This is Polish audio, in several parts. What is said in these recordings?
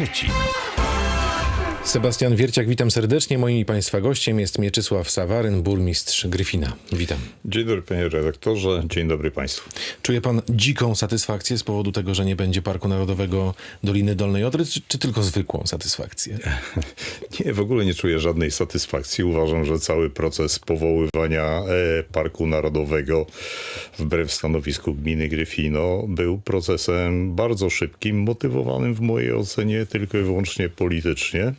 Pet. Sebastian Wierciak, witam serdecznie. Moim i Państwa gościem jest Mieczysław Sawaryn, burmistrz Gryfina. Witam. Dzień dobry panie redaktorze, dzień dobry państwu. Czuje pan dziką satysfakcję z powodu tego, że nie będzie Parku Narodowego Doliny Dolnej Odry, czy, czy tylko zwykłą satysfakcję? Nie, w ogóle nie czuję żadnej satysfakcji. Uważam, że cały proces powoływania e, Parku Narodowego wbrew stanowisku gminy Gryfino był procesem bardzo szybkim, motywowanym w mojej ocenie tylko i wyłącznie politycznie.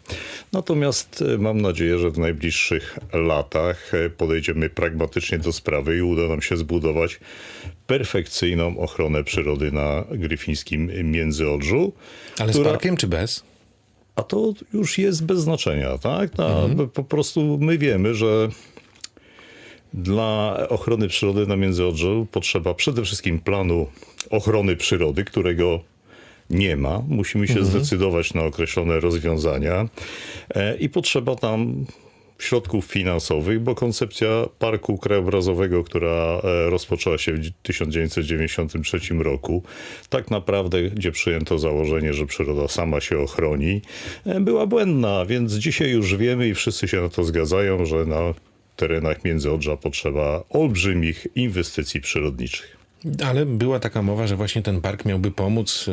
Natomiast e, mam nadzieję, że w najbliższych latach e, podejdziemy pragmatycznie do sprawy i uda nam się zbudować perfekcyjną ochronę przyrody na gryfińskim Międzyodrzu. Ale która- z parkiem czy bez? A to już jest bez znaczenia, tak? Na, Po prostu my wiemy, że dla ochrony przyrody na Międzyodrzu potrzeba przede wszystkim planu ochrony przyrody, którego nie ma. Musimy się zdecydować na określone rozwiązania e, i potrzeba tam środków finansowych, bo koncepcja parku krajobrazowego, która e, rozpoczęła się w 1993 roku, tak naprawdę, gdzie przyjęto założenie, że przyroda sama się ochroni, e, była błędna, więc dzisiaj już wiemy i wszyscy się na to zgadzają, że na terenach Międzyodrza potrzeba olbrzymich inwestycji przyrodniczych. Ale była taka mowa, że właśnie ten park miałby pomóc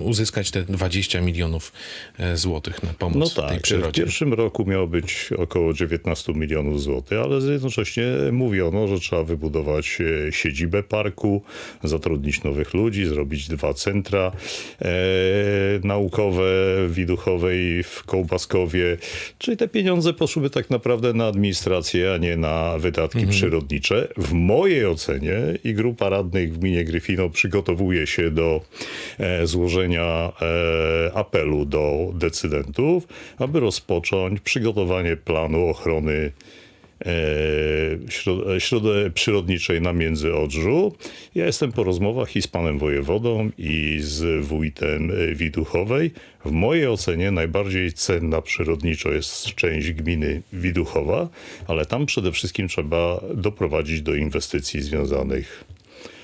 uzyskać te 20 milionów e, złotych na pomoc No tej tak, w przyrodzie. pierwszym roku miało być około 19 milionów złotych, ale jednocześnie mówiono, że trzeba wybudować e, siedzibę parku, zatrudnić nowych ludzi, zrobić dwa centra e, naukowe w Widuchowej w Kołbaskowie. Czyli te pieniądze poszłyby tak naprawdę na administrację, a nie na wydatki przyrodnicze. W mojej ocenie i grupa radnych w gminie Gryfino przygotowuje się do e, złożenia e, apelu do decydentów, aby rozpocząć przygotowanie planu ochrony e, środ- e, środ- przyrodniczej na Międzyodrzu. Ja jestem po rozmowach i z panem wojewodą i z wójtem Widuchowej. W mojej ocenie najbardziej cenna przyrodniczo jest część gminy Widuchowa, ale tam przede wszystkim trzeba doprowadzić do inwestycji związanych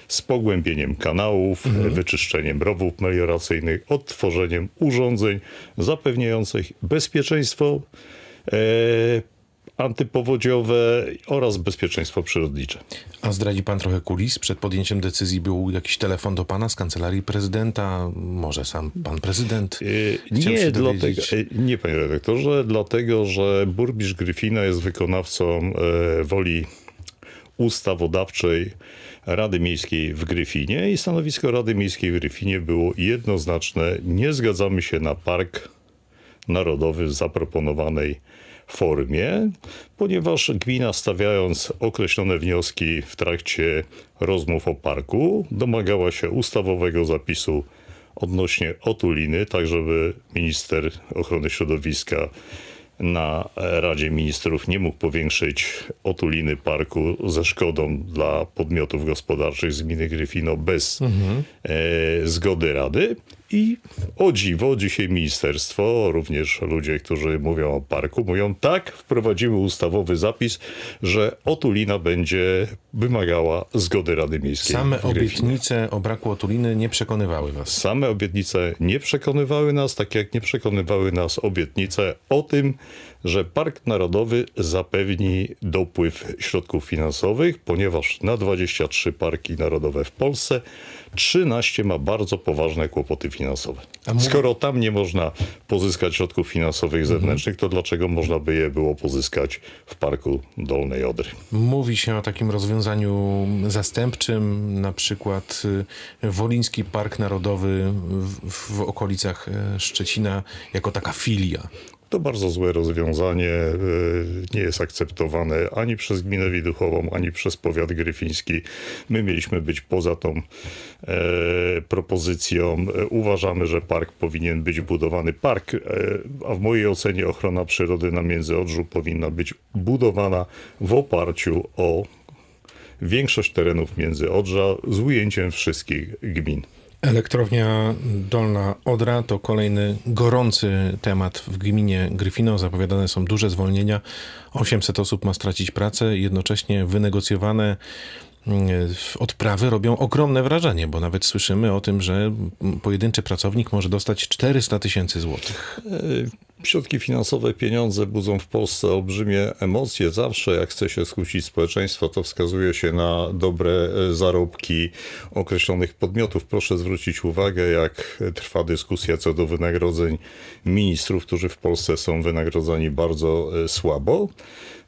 z pogłębieniem kanałów, wyczyszczeniem rowów melioracyjnych, odtworzeniem urządzeń zapewniających bezpieczeństwo e, antypowodziowe oraz bezpieczeństwo przyrodnicze. A zdradzi pan trochę kulis? Przed podjęciem decyzji był jakiś telefon do pana z kancelarii prezydenta? Może sam pan prezydent? E, Chciał Nie, dlatego, e, nie, panie redaktorze, dlatego, że burmistrz Gryfina jest wykonawcą e, woli ustawodawczej Rady Miejskiej w Gryfinie i stanowisko Rady Miejskiej w Gryfinie było jednoznaczne. Nie zgadzamy się na park narodowy w zaproponowanej formie, ponieważ gmina stawiając określone wnioski w trakcie rozmów o parku, domagała się ustawowego zapisu odnośnie otuliny, tak żeby minister ochrony środowiska na Radzie Ministrów nie mógł powiększyć otuliny parku ze szkodą dla podmiotów gospodarczych z gminy Gryfino bez e, zgody Rady. I o dziwo, dzisiaj ministerstwo, również ludzie, którzy mówią o parku, mówią tak, wprowadzimy ustawowy zapis, że otulina będzie wymagała zgody Rady Miejskiej. Same obietnice o braku otuliny nie przekonywały was. Same obietnice nie przekonywały nas, tak jak nie przekonywały nas obietnice o tym, że Park Narodowy zapewni dopływ środków finansowych, ponieważ na 23 parki narodowe w Polsce 13 ma bardzo poważne kłopoty finansowe. Skoro tam nie można pozyskać środków finansowych zewnętrznych, to dlaczego można by je było pozyskać w Parku Dolnej Odry? Mówi się o takim rozwiązaniu zastępczym, na przykład y, Woliński Park Narodowy w, w okolicach e, Szczecina jako taka filia. To bardzo złe rozwiązanie. y, Nie jest akceptowane ani przez gminę Widuchową, ani przez powiat gryfiński. My mieliśmy być poza tą e, propozycją. E, Uważamy, że park powinien być budowany. Park, e, a w mojej ocenie ochrona przyrody na Międzyodrzu powinna być budowana w oparciu o większość terenów Międzyodrza z ujęciem wszystkich gmin. Elektrownia Dolna Odra to kolejny gorący temat w gminie Gryfino. Zapowiadane są duże zwolnienia. 800 osób ma stracić pracę. Jednocześnie wynegocjowane y, odprawy robią ogromne wrażenie, bo nawet słyszymy o tym, że mm, pojedynczy pracownik może dostać 400 tysięcy złotych. Środki finansowe, pieniądze budzą w Polsce olbrzymie emocje. Zawsze jak chce się skłócić społeczeństwo, to wskazuje się na dobre e, zarobki określonych podmiotów. Proszę zwrócić uwagę, jak trwa dyskusja co do wynagrodzeń ministrów, którzy w Polsce są wynagrodzani bardzo e, słabo.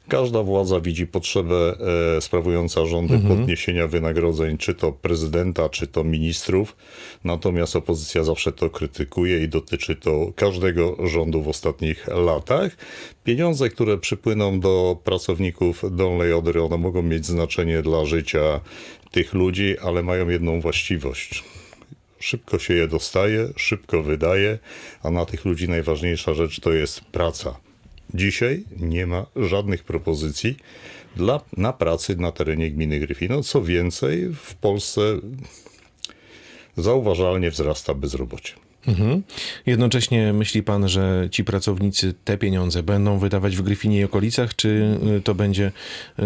Każda władza widzi potrzebę e, sprawująca rządy podniesienia wynagrodzeń, czy to prezydenta, czy to ministrów. Natomiast opozycja zawsze to krytykuje i dotyczy to każdego rządu w ostatnich latach. Pieniądze, które przypłyną do pracowników Dolnej Odry, one mogą mieć znaczenie dla życia tych ludzi, ale mają jedną właściwość. Szybko się je dostaje, szybko wydaje, a na tych ludzi najważniejsza rzecz to jest praca. Dzisiaj nie ma żadnych propozycji dla, na pracy na terenie gminy Gryfino. Co więcej, w Polsce zauważalnie wzrasta bezrobocie. Mhm. Jednocześnie myśli pan, że ci pracownicy te pieniądze będą wydawać w Gryfinie i okolicach, czy y, to będzie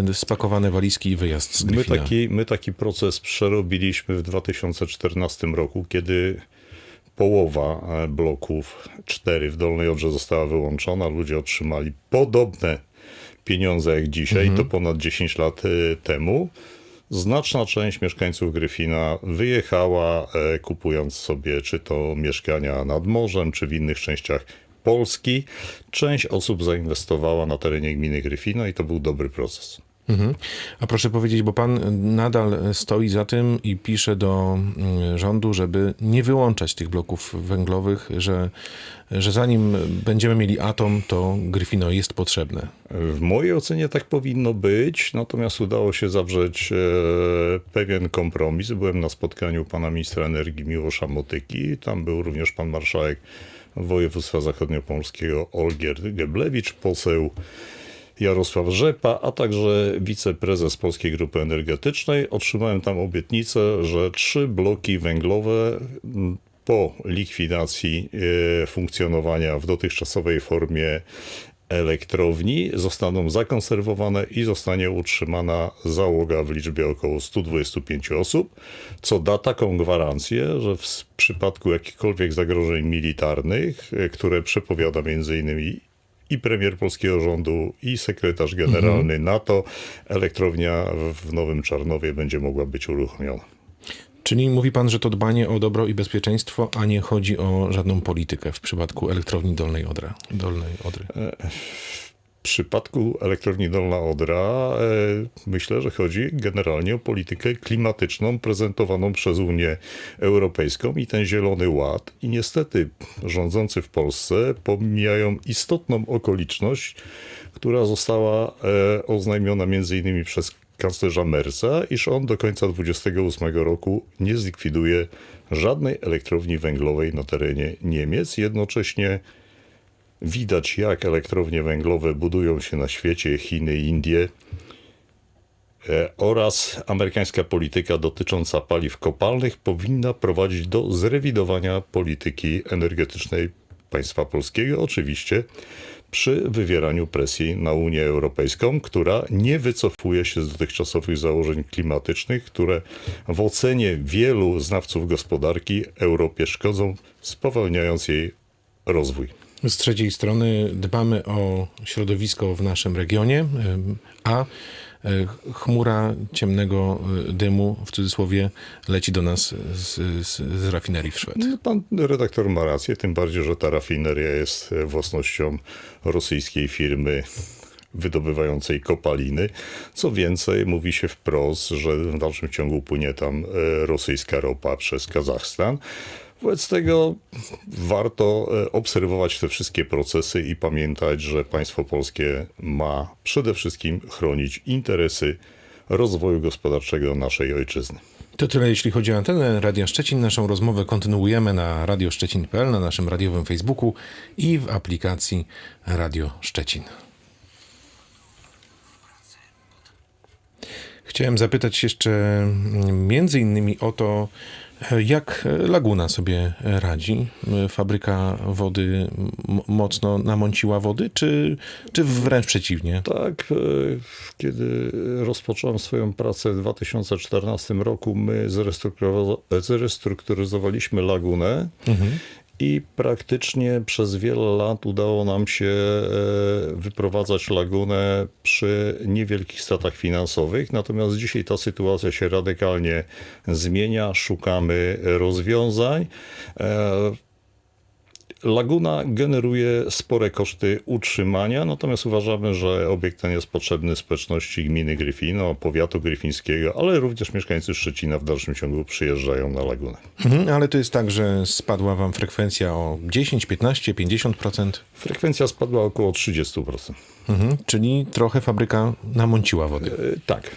y, spakowane walizki i wyjazd z My Gryfina? taki, my taki proces przerobiliśmy w 2014 roku, kiedy połowa e, bloków 4 w Dolnej Odrze została wyłączona. Ludzie otrzymali podobne pieniądze jak dzisiaj, to ponad 10 lat e, temu. Znaczna część mieszkańców Gryfina wyjechała, e, kupując sobie czy to mieszkania nad morzem, czy w innych częściach Polski. Część osób zainwestowała na terenie gminy Gryfino i to był dobry proces. Mhm. A proszę powiedzieć, bo pan nadal stoi za tym i pisze do mm, rządu, żeby nie wyłączać tych bloków węglowych, że, że zanim będziemy mieli atom, to Gryfino jest potrzebne. W mojej ocenie tak powinno być, natomiast udało się zawrzeć e, pewien kompromis. Byłem na spotkaniu pana ministra energii Miłosza Motyki. Tam był również pan marszałek województwa zachodniopolskiego Olgierd Geblewicz, poseł Jarosław Rzepa, a także wiceprezes Polskiej Grupy Energetycznej. Otrzymałem tam obietnicę, że trzy bloki węglowe po likwidacji e, funkcjonowania w dotychczasowej formie elektrowni zostaną zakonserwowane i zostanie utrzymana załoga w liczbie około 125 osób, co da taką gwarancję, że w przypadku jakichkolwiek zagrożeń militarnych, e, które przepowiada innymi i premier polskiego rządu, i sekretarz generalny NATO, elektrownia w Nowym Czarnowie będzie mogła być uruchomiona. Czyli mówi pan, że to dbanie o dobro i bezpieczeństwo, a nie chodzi o żadną politykę w przypadku elektrowni Dolnej Odra, Dolnej Odry. W przypadku elektrowni Dolna Odra e, myślę, że chodzi generalnie o politykę klimatyczną prezentowaną przez Unię Europejską i ten Zielony Ład. I niestety rządzący w Polsce pomijają istotną okoliczność, która została e, oznajmiona innymi przez kanclerza Merza, iż on do końca 2028 roku nie zlikwiduje żadnej elektrowni węglowej na terenie Niemiec. Jednocześnie Widać, jak elektrownie węglowe budują się na świecie, Chiny, Indie e, oraz amerykańska polityka dotycząca paliw kopalnych powinna prowadzić do zrewidowania polityki energetycznej państwa polskiego, oczywiście przy wywieraniu presji na Unię Europejską, która nie wycofuje się z dotychczasowych założeń klimatycznych, które w ocenie wielu znawców gospodarki Europie szkodzą, spowalniając jej rozwój. Z trzeciej strony dbamy o środowisko w naszym regionie, a e, chmura ciemnego e, dymu, w cudzysłowie, leci do nas z, z, z rafinerii w Szwed. No, Pan redaktor ma rację, tym bardziej, że ta rafineria jest własnością rosyjskiej firmy wydobywającej kopaliny. Co więcej, mówi się wprost, że w dalszym ciągu płynie tam e, rosyjska ropa przez Kazachstan. Wobec tego warto e, obserwować te wszystkie procesy i pamiętać, że państwo polskie ma przede wszystkim chronić interesy rozwoju gospodarczego naszej ojczyzny. To tyle, jeśli chodzi o antenę Radia Szczecin. Naszą rozmowę kontynuujemy na radioszczecin.pl, na naszym radiowym Facebooku i w aplikacji Radio Szczecin. Chciałem zapytać jeszcze mm, między innymi o to, Jak Laguna sobie radzi? Fabryka wody mocno namąciła wody, czy, czy wręcz przeciwnie? Tak, e, kiedy rozpocząłem swoją pracę w 2014 roku, my zrestrukturyzo- zrestrukturyzowaliśmy lagunę i praktycznie przez wiele lat udało nam się e, wyprowadzać lagunę przy niewielkich stratach finansowych. Natomiast dzisiaj ta sytuacja się radykalnie zmienia, szukamy rozwiązań. Laguna generuje spore koszty utrzymania, natomiast uważamy, że obiekt ten jest potrzebny społeczności gminy Gryfino, powiatu gryfińskiego, ale również mieszkańcy Szczecina w dalszym ciągu przyjeżdżają na lagunę. Mhm, ale to jest tak, że spadła wam frekwencja o 10, 15, 50%, Frekwencja spadła około 30%. mhm, czyli trochę fabryka namąciła wody. E, Tak.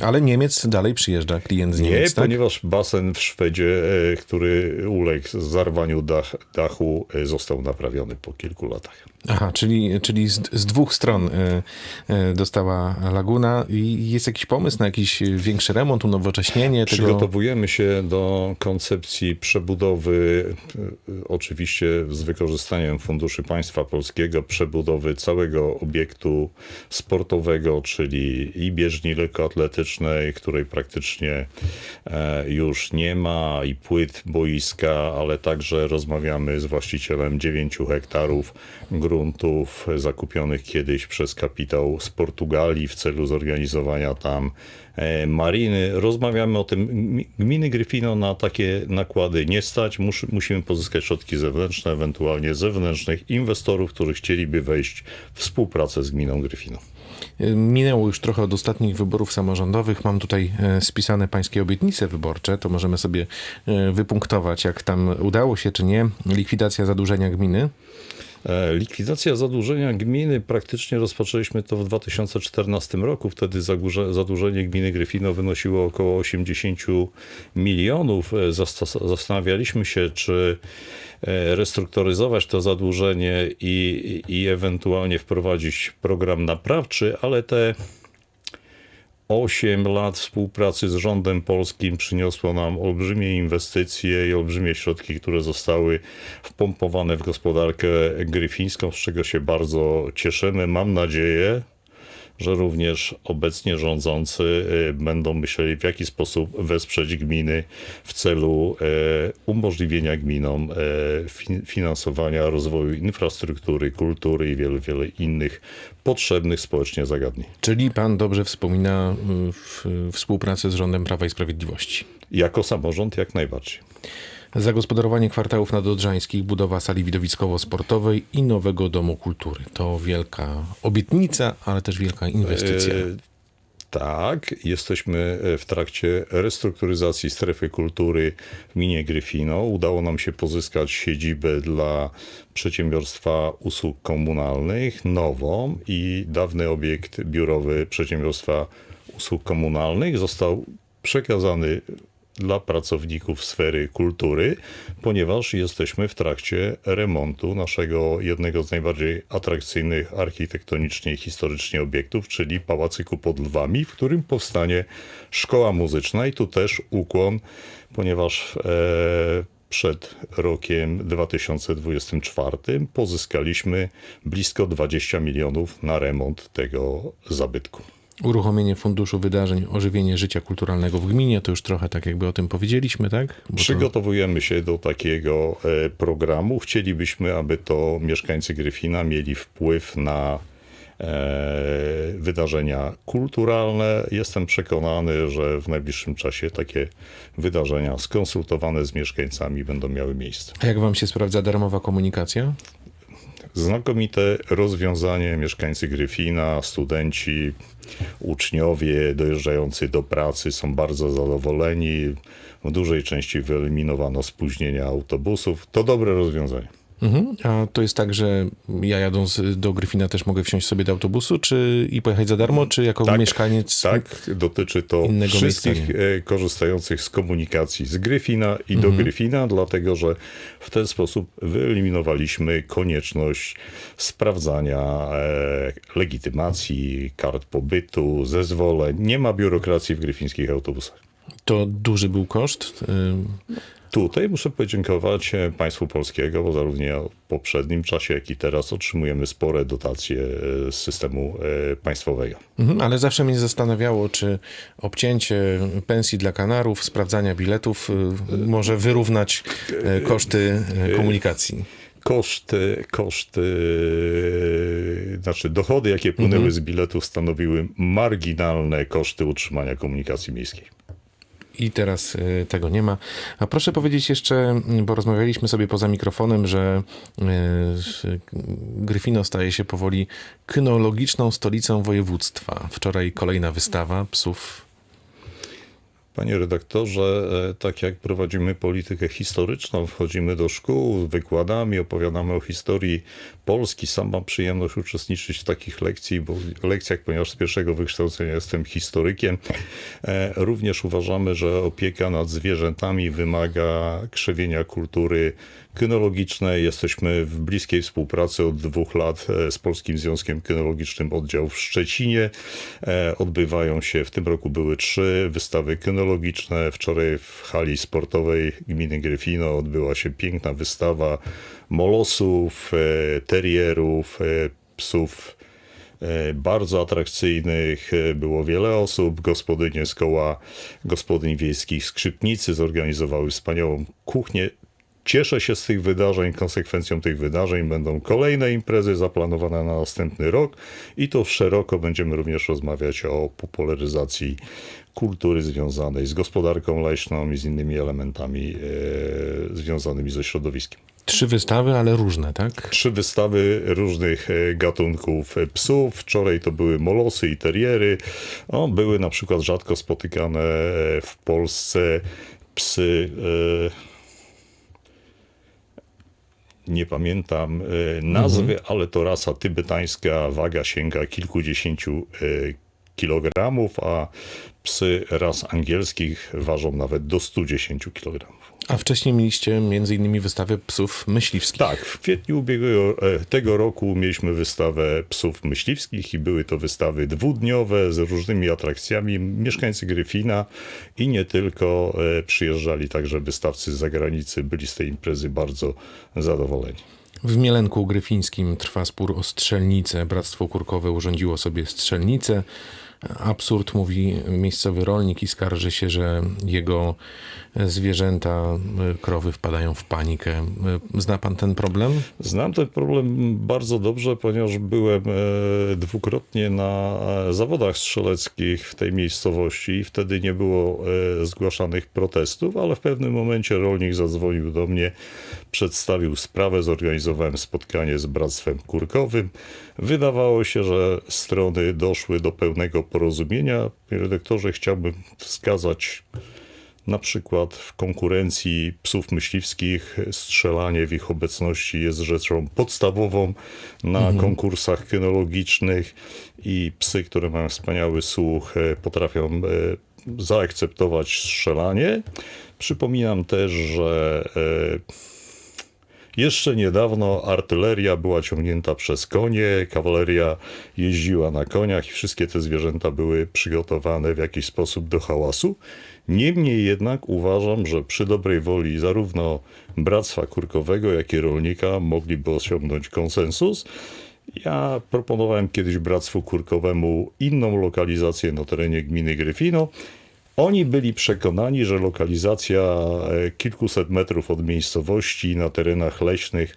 Ale Niemiec dalej przyjeżdża, klient z Nie, Niemiec, tak? ponieważ basen w Szwedzie, e, który uległ zarwaniu dach, dachu, e, został naprawiony po kilku latach. Aha, czyli, czyli z, z dwóch stron e, e, dostała Laguna i jest jakiś pomysł na jakiś większy remont, unowocześnienie tego? Przygotowujemy się do koncepcji przebudowy, e, oczywiście z wykorzystaniem funduszy państwa polskiego, przebudowy całego obiektu sportowego, czyli i bieżni lekkoatletycznej, której praktycznie już nie ma, i płyt boiska, ale także rozmawiamy z właścicielem 9 hektarów gruntów zakupionych kiedyś przez kapitał z Portugalii w celu zorganizowania tam e, mariny. Rozmawiamy o tym. Gmi- Gminy Gryfino na takie nakłady nie stać. Mus, musimy pozyskać środki zewnętrzne, ewentualnie zewnętrznych inwestorów, którzy chcieliby wejść w współpracę z gminą Gryfino. Minęło już trochę od ostatnich wyborów samorządowych. Mam tutaj e, spisane pańskie obietnice wyborcze. To możemy sobie e, wypunktować, jak tam udało się, czy nie. Likwidacja zadłużenia gminy. E, Likwidacja zadłużenia gminy praktycznie rozpoczęliśmy to w 2014 roku. Wtedy zadłużenie gminy Gryfino wynosiło około 80 milionów. E, Zastanawialiśmy się, czy e, restrukturyzować to zadłużenie i, i ewentualnie wprowadzić program naprawczy, ale te 8 lat współpracy z rządem polskim przyniosło nam olbrzymie inwestycje i olbrzymie środki, które zostały wpompowane w gospodarkę gryfińską, z czego się bardzo cieszymy. Mam nadzieję, że również obecnie rządzący y, będą myśleli, w jaki sposób wesprzeć gminy w celu e, umożliwienia gminom fin- finansowania rozwoju infrastruktury, kultury i wielu, wielu innych potrzebnych społecznie zagadnień. Czyli pan dobrze wspomina y, współpracę z rządem Prawa i Sprawiedliwości. Jako samorząd jak najbardziej. Zagospodarowanie kwartałów nadodrzańskich, budowa sali widowiskowo-sportowej i nowego domu kultury. To wielka obietnica, ale też wielka inwestycja. E, Tak, jesteśmy w trakcie restrukturyzacji strefy kultury w gminie Gryfino. Udało nam się pozyskać siedzibę dla przedsiębiorstwa usług komunalnych, nową i dawny obiekt biurowy przedsiębiorstwa usług komunalnych został przekazany dla pracowników sfery kultury, ponieważ jesteśmy w trakcie remontu naszego jednego z najbardziej atrakcyjnych architektonicznie i historycznie obiektów, czyli Pałacyku pod Lwami, w którym powstanie szkoła muzyczna i tu też ukłon, ponieważ e, przed rokiem 2024 pozyskaliśmy blisko 20 milionów na remont tego zabytku. Uruchomienie Funduszu Wydarzeń, ożywienie życia kulturalnego w gminie, to już trochę tak jakby o tym powiedzieliśmy, tak? Bo to- Przygotowujemy się do takiego e, programu. Chcielibyśmy, aby to mieszkańcy Gryfina mieli wpływ na e, wydarzenia kulturalne. Jestem przekonany, że w najbliższym czasie takie wydarzenia skonsultowane z mieszkańcami będą miały miejsce. A jak wam się sprawdza darmowa komunikacja? Znakomite rozwiązanie. Mieszkańcy Gryfina, studenci, uczniowie dojeżdżający do pracy są bardzo zadowoleni. W dużej części wyeliminowano spóźnienia autobusów. To dobre rozwiązanie. Mhm. A to jest tak, że ja jadąc do Gryfina też mogę wsiąść sobie do autobusu czy i pojechać za darmo, czy jako Tak, mieszkaniec? Tak, dotyczy to wszystkich e, korzystających z komunikacji z Gryfina i do Gryfina, dlatego że w ten sposób wyeliminowaliśmy konieczność sprawdzania e, legitymacji, kart pobytu, zezwoleń. Nie ma biurokracji w gryfińskich autobusach. To duży był koszt. Tutaj muszę podziękować e, państwu polskiego, bo zarówno w poprzednim czasie, jak i teraz otrzymujemy spore dotacje e, z systemu e, państwowego. Mhm, Ale zawsze mnie zastanawiało, czy obcięcie pensji dla Kanarów, sprawdzania biletów może wyrównać koszty komunikacji. Koszty, koszty, znaczy dochody, jakie płynęły z biletów, stanowiły marginalne koszty utrzymania komunikacji miejskiej. I teraz y, tego nie ma. A proszę powiedzieć jeszcze, mm, bo rozmawialiśmy sobie poza mikrofonem, że y, Gryfino staje się powoli kynologiczną stolicą województwa. Wczoraj kolejna wystawa psów. Panie redaktorze, e, tak jak prowadzimy politykę historyczną, wchodzimy do szkół, wykładami, opowiadamy o historii Polski. Sam mam przyjemność uczestniczyć w takich lekcji, bo lekcjach, ponieważ z pierwszego wykształcenia jestem historykiem. E, Również uważamy, że opieka nad zwierzętami wymaga krzewienia kultury kynologicznej. Jesteśmy w bliskiej współpracy od dwóch lat e, z Polskim Związkiem Kynologicznym oddział w Szczecinie. E, Odbywają się, w tym roku były trzy wystawy kynologiczne. Wczoraj w hali sportowej gminy Gryfino odbyła się piękna wystawa molosów, e, terierów, e, psów e, bardzo atrakcyjnych. Było wiele osób. Gospodynie z koła gospodyń wiejskich Skrzypnicy zorganizowały wspaniałą kuchnię. Cieszę się z tych wydarzeń. Konsekwencją tych wydarzeń będą kolejne imprezy zaplanowane na następny rok i to szeroko będziemy również rozmawiać o popularyzacji kultury związanej z gospodarką leśną i z innymi elementami e, związanymi ze środowiskiem. Trzy wystawy, ale różne, tak? Trzy wystawy różnych e, gatunków e, psów. Wczoraj to były molosy i teriery. O, były na przykład rzadko spotykane e, w Polsce psy. Nie pamiętam nazwy, ale to rasa tybetańska, waga sięga kilkudziesięciu kilogramów, a psy ras angielskich ważą nawet do 110 kilogramów. A wcześniej mieliście między innymi wystawę psów myśliwskich. Tak, w kwietniu ubiegłego e, tego roku mieliśmy wystawę psów myśliwskich i były to wystawy dwudniowe z różnymi atrakcjami. Mieszkańcy Gryfina i nie tylko e, przyjeżdżali także wystawcy z zagranicy, byli z tej imprezy bardzo zadowoleni. W Mielenku Gryfińskim trwa spór o strzelnicę. Bractwo Kurkowe urządziło sobie strzelnicę. Absurd, mówi miejscowy rolnik i skarży się, że jego zwierzęta, y, krowy wpadają w panikę. Y, Zna pan ten problem? Znam ten problem bardzo dobrze, ponieważ byłem e, dwukrotnie na e, zawodach strzeleckich w tej miejscowości i wtedy nie było e, zgłaszanych protestów, ale w pewnym momencie rolnik zadzwonił do mnie, przedstawił sprawę, zorganizowałem spotkanie z Bractwem Kurkowym. Wydawało się, że strony doszły do pełnego porozumienia. Redaktorze, chciałbym wskazać na przykład w konkurencji psów myśliwskich strzelanie w ich obecności jest rzeczą podstawową na konkursach kynologicznych i psy, które mają wspaniały słuch, e, potrafią e, zaakceptować strzelanie. Przypominam też, że e, jeszcze niedawno artyleria była ciągnięta przez konie, kawaleria jeździła na koniach i wszystkie te zwierzęta były przygotowane w jakiś sposób do hałasu. Niemniej jednak uważam, że przy dobrej woli zarówno Bractwa Kurkowego, jak i rolnika mogliby osiągnąć konsensus. Ja proponowałem kiedyś Bractwu Kurkowemu inną lokalizację na terenie gminy Gryfino. Oni byli przekonani, że lokalizacja e, kilkuset metrów od miejscowości na terenach leśnych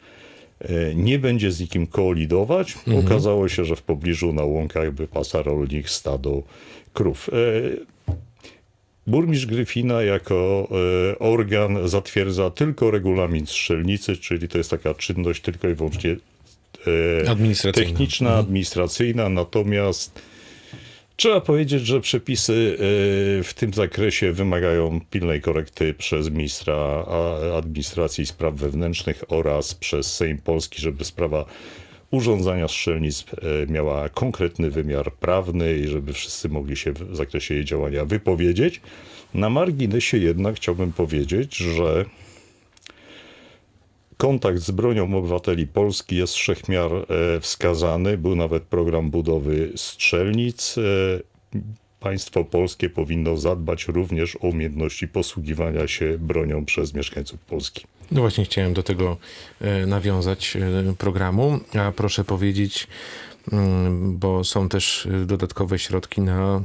e, nie będzie z nikim kolidować. Okazało się, że w pobliżu na łąkach wypasa rolnik stado krów. E, Burmistrz Gryfina jako organ zatwierdza tylko regulamin strzelnicy, czyli to jest taka czynność tylko i wyłącznie techniczna, administracyjna, natomiast trzeba powiedzieć, że przepisy e, w tym zakresie wymagają pilnej korekty przez ministra administracji i spraw wewnętrznych oraz przez Sejm Polski, żeby sprawa urządzania strzelnic e, miała konkretny wymiar prawny i żeby wszyscy mogli się w zakresie jej działania wypowiedzieć. Na marginesie jednak chciałbym powiedzieć, że kontakt z bronią obywateli Polski jest wszechmiar e, wskazany. Był nawet program budowy strzelnic. E, państwo polskie powinno zadbać również o umiejętności posługiwania się bronią przez mieszkańców Polski. No właśnie chciałem do tego e, nawiązać programu, a proszę powiedzieć, mm, bo są też dodatkowe środki na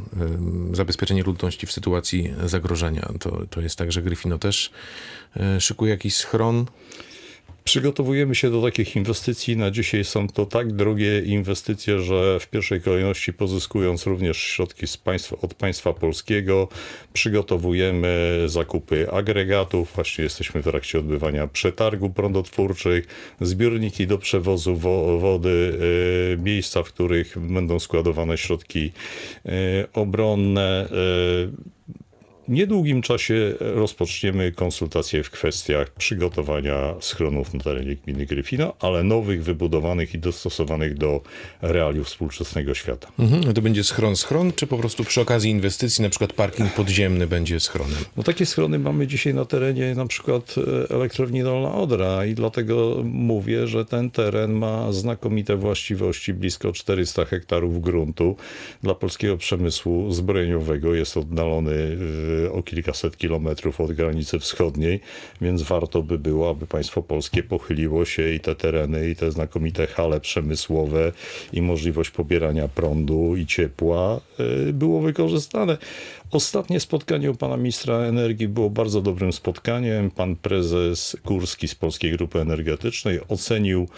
zabezpieczenie ludności w sytuacji zagrożenia. To, to jest tak, że Gryfino też szykuje jakiś schron. Przygotowujemy się do takich inwestycji. Na dzisiaj są to tak drogie inwestycje, że w pierwszej kolejności pozyskując również środki z państwa, od państwa polskiego, przygotowujemy zakupy agregatów. Właśnie jesteśmy w trakcie odbywania przetargu prądotwórczych, zbiorniki do przewozu wo- wody, e, miejsca, w których będą składowane środki e, obronne. W niedługim czasie rozpoczniemy konsultacje w kwestiach przygotowania schronów na terenie gminy Gryfino, ale nowych, wybudowanych i dostosowanych do realiów współczesnego świata. Mhm. To będzie schron, schron, czy po prostu przy okazji inwestycji, na przykład parking podziemny będzie schronem? No takie schrony mamy dzisiaj na terenie na przykład e, elektrowni Dolna Odra i dlatego mówię, że ten teren ma znakomite właściwości, blisko 400 hektarów gruntu. Dla polskiego przemysłu zbrojeniowego jest oddalony e, o kilkaset kilometrów od granicy wschodniej, więc warto by było, aby państwo polskie pochyliło się i te tereny, i te znakomite hale przemysłowe, i możliwość pobierania prądu i ciepła e, było wykorzystane. Ostatnie spotkanie u pana ministra energii było bardzo dobrym spotkaniem. Pan prezes Górski z Polskiej Grupy Energetycznej ocenił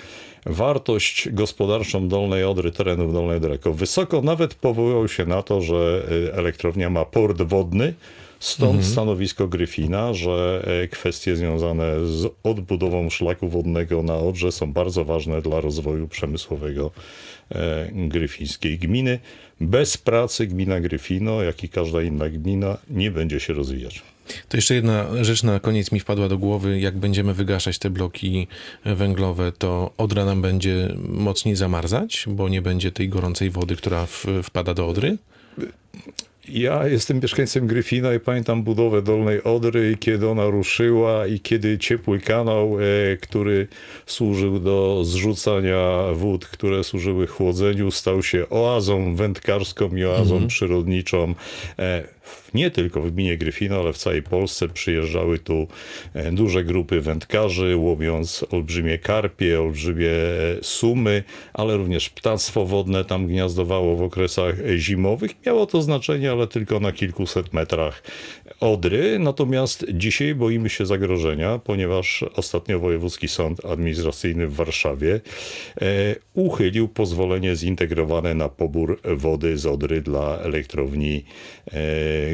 wartość gospodarczą Dolnej Odry, terenów Dolnej Odry jako wysoko. Nawet powołał się na to, że y, elektrownia ma port wodny. Stąd stanowisko Gryfina, że e, kwestie związane z odbudową szlaku wodnego na Odrze są bardzo ważne dla rozwoju przemysłowego e, gryfińskiej gminy. Bez pracy gmina Gryfino, jak i każda inna gmina, nie będzie się rozwijać. To jeszcze jedna rzecz na koniec mi wpadła do głowy. Jak będziemy wygaszać te bloki węglowe, to Odra nam będzie mocniej zamarzać, bo nie będzie tej gorącej wody, która wpada do Odry? Ja jestem mieszkańcem Gryfina i pamiętam budowę Dolnej Odry, kiedy ona ruszyła i kiedy ciepły kanał, e, który służył do zrzucania wód, które służyły chłodzeniu, stał się oazą wędkarską i oazą przyrodniczą. Nie tylko w gminie Gryfino, ale w całej Polsce przyjeżdżały tu e, duże grupy wędkarzy, łowiąc olbrzymie karpie, olbrzymie e, sumy, ale również ptactwo wodne tam gniazdowało w okresach zimowych. Miało to znaczenie, ale tylko na kilkuset metrach Odry. Natomiast dzisiaj boimy się zagrożenia, ponieważ ostatnio Wojewódzki Sąd Administracyjny w Warszawie e, uchylił pozwolenie zintegrowane na pobór wody z Odry dla elektrowni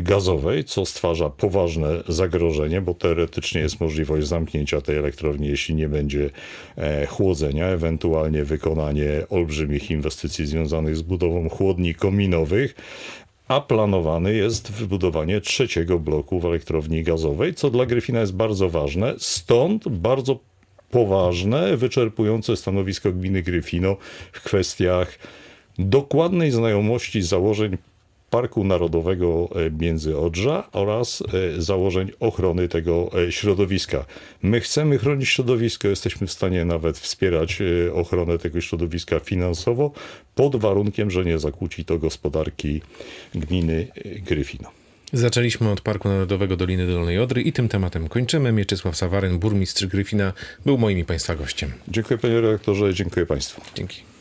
gazowej, co stwarza poważne zagrożenie, bo teoretycznie jest możliwość zamknięcia tej elektrowni, jeśli nie będzie e, chłodzenia, ewentualnie wykonanie olbrzymich inwestycji związanych z budową chłodni kominowych, a planowany jest wybudowanie trzeciego bloku w elektrowni gazowej, co dla Gryfina jest bardzo ważne. Stąd bardzo poważne, wyczerpujące stanowisko gminy Gryfino w kwestiach dokładnej znajomości założeń Parku Narodowego e, Międzyodrza oraz e, założeń ochrony tego e, środowiska. My chcemy chronić środowisko, jesteśmy w stanie nawet wspierać ochronę tego środowiska finansowo, pod warunkiem, że nie zakłóci to gospodarki gminy Gryfino. Zaczęliśmy od Parku Narodowego Doliny Dolnej Odry i tym tematem kończymy. Mieczysław Sawaryn, burmistrz Gryfina, był moim i Państwa gościem. Dziękuję panie redaktorze, dziękuję państwu. Dzięki.